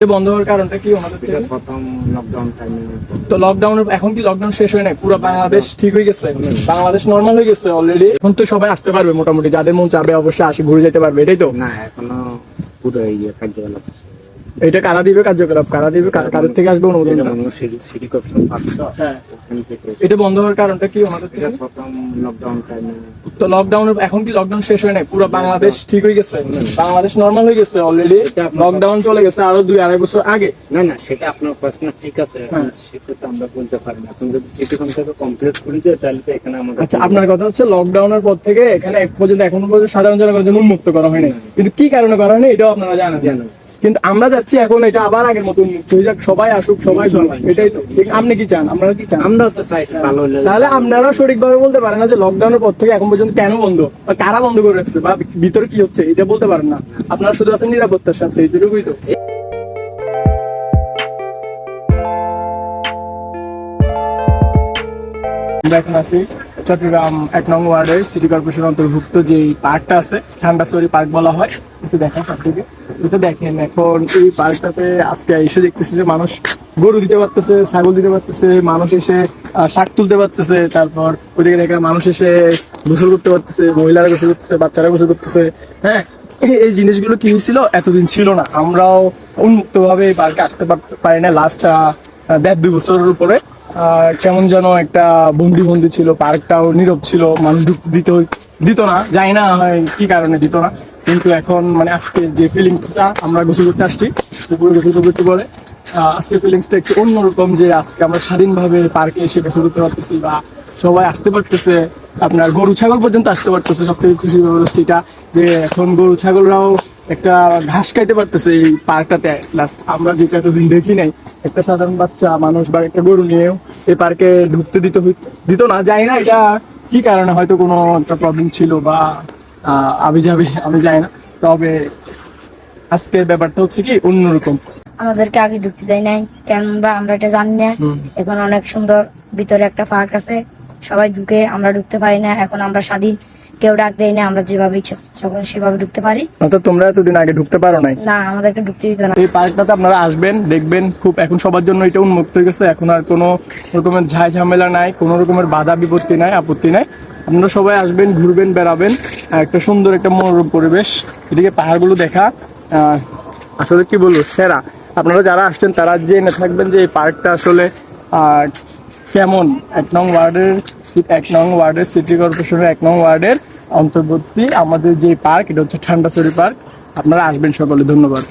বন্ধ হওয়ার কারণটা কি ওনাদের প্রথম লকডাউন টাইমে তো লকডাউন এখন কি লকডাউন শেষ হয় নাই? পুরো বাংলাদেশ ঠিক হয়ে গেছে? বাংলাদেশ নর্মাল হয়ে গেছে অলরেডি এখন তো সবাই আসতে পারবে মোটামুটি। যাদের মন চাবে অবশ্যই আসি ঘুরে যেতে পারবে এটাই তো? না এখনও পুরো ইয়ে কার্যকলাপ এটা কারা দিবে কার্যকলাপ? কারা দিবে? কাদের থেকে আসবে অনুমোদন? এটা হয় বন্ধ হওয়ার কারণটা কি লকডাউন তো লকডাউন এখন কি লকডাউন শেষ হয় নাই? পুরো বাংলাদেশ ঠিক হয়ে গেছে? বাংলাদেশ নর্মাল হয়ে গেছে অলরেডি আপনার- লকডাউন চলে গেছে আরও দুই আড়াই বছর আগে। না না সেটা আপনার প্রশ্ন ঠিক আছে। হ্যাঁ। সেটা তো আমরা বলতে পারি না। এখন যদি সিটি থেকে কমপ্লিট করে দেয় তাহলে তো এখানে আমাদের আচ্ছা আপনার কথা হচ্ছে লকডাউনের পর থেকে এখানে এক পর্যন্ত এখনও পর্যন্ত সাধারণ জনগণের জন্য উন্মুক্ত করা হয়নি। কিন্তু কি কারণে করা হয়নি? এটাও আপনারা জানেন। জানেন। কিন্তু আমরা যাচ্ছি এখন এটা আবার আগের মতো উন্মুক্ত হয়ে যাক সবাই আসুক সবাই। এটাই তো। ঠিক আপনি কি চান? আপনারা কি চান? আমরা তো চাই ভালো হলে। তাহলে আপনারা সঠিকভাবে বলতে পারেন না যে লকডাউনের পর থেকে এখন পর্যন্ত কেন বন্ধ? বা কারা বন্ধ করে রাখছে? বা ভিতরে কি হচ্ছে? এটা বলতে পারেন না। আপনারা শুধু আছেন নিরাপত্তার সাথে এইটুকুই তো। আমরা এখন আছি চট্টগ্রাম এক নং ওয়ার্ডের সিটি কর্পোরেশন অন্তর্ভুক্ত যে পার্কটা আছে ঠান্ডাসরি পার্ক বলা হয়, একটু দেখেন সব থেকে এটা দেখেন, এখন এই পার্কটাতে আজকে এসে দেখতেছি যে মানুষ গরু দিতে পারতেছে, ছাগল দিতে পারতেছে, মানুষ এসে শাক তুলতে পারতেছে, তারপর ওইদিকে দেখে মানুষ এসে গোসল করতে পারতেছে, মহিলারা গোসল করতেছে, বাচ্চারা গোসল করতেছে। হ্যাঁ এই- জিনিসগুলো কি হয়েছিল? এতদিন ছিল না। আমরাও উন্মুক্ত ভাবে এই পার্কে আসতে পার- না লাস্ট দেড় দুই বছরের উপরে কেমন যেন একটা বন্দি বন্দি ছিল, পার্কটাও নীরব ছিল, মানুষ ঢুকতে দিত দিত না যাই না, হয় কি কারণে দিত না। কিন্তু এখন মানে আজকে যে ফিলিংসটা আমরা গোসল করতে আসছি পুকুরে গোসল করতে পরে আজকে ফিলিংসটা একটু অন্যরকম যে আজকে আমরা স্বাধীনভাবে পার্কে এসে গোসল করতে পারতেছি বা সবাই আসতে পারতেছে, আপনার গরু, ছাগল পর্যন্ত আসতে পারতেছে। সবথেকে খুশি ব্যাপার হচ্ছে এটা, যে এখন গরু, ছাগলরাও একটা ঘাস খাইতে পারতেছে এই পার্কটাতে। লাস্ট আমরা যেটা এতদিন দেখি নাই একটা সাধারণ বাচ্চা মানুষ বা একটা গরু নিয়েও এই পার্কে ঢুকতে দিত দিত না। যাই না এটা কি কারণে হয়তো কোনো একটা প্রবলেম ছিল বা আবি যাবে আমি যাই না। তবে আজকের ব্যাপারটা হচ্ছে কি অন্যরকম। আমাদেরকে আগে ঢুকতে দেয় নাই। কেন বা আমরা এটা জানি না। এখন অনেক সুন্দর ভিতরে একটা পার্ক আছে। সবাই ঢুকে আমরা ঢুকতে পারি না। এখন আমরা স্বাধীন। কেউ ডাক দেয় না আমরা যেভাবে ইচ্ছা সেভাবে ঢুকতে পারি। অর্থাৎ তোমরা এতদিন আগে ঢুকতে পারো নাই? না আমাদেরকে ঢুকতে দিত না। এই পার্কটাতে আপনারা আসবেন দেখবেন খুব এখন সবার জন্য এটা উন্মুক্ত হয়ে গেছে। এখন আর কোনো রকমের ঝাই ঝামেলা নাই কোনো রকমের বাধা বিপত্তি নাই আপত্তি নাই। আপনারা সবাই আসবেন ঘুরবেন বেড়াবেন একটা সুন্দর একটা মনোরম পরিবেশ। এদিকে পাহাড়গুলো দেখা। আহ, আসলে কি বলব সেরা। আপনারা যারা আসছেন তারা জেনে থাকবেন যে এই পার্কটা আসলে আহ, কেমন? এক নং ওয়ার্ডের এক নং ওয়ার্ডের সিটি কর্পোরেশনের এক নং ওয়ার্ডের অন্তর্বর্তী আমাদের যে পার্ক, এটা হচ্ছে ঠান্ডাচুরি পার্ক। আপনারা আসবেন সকলে, ধন্যবাদ।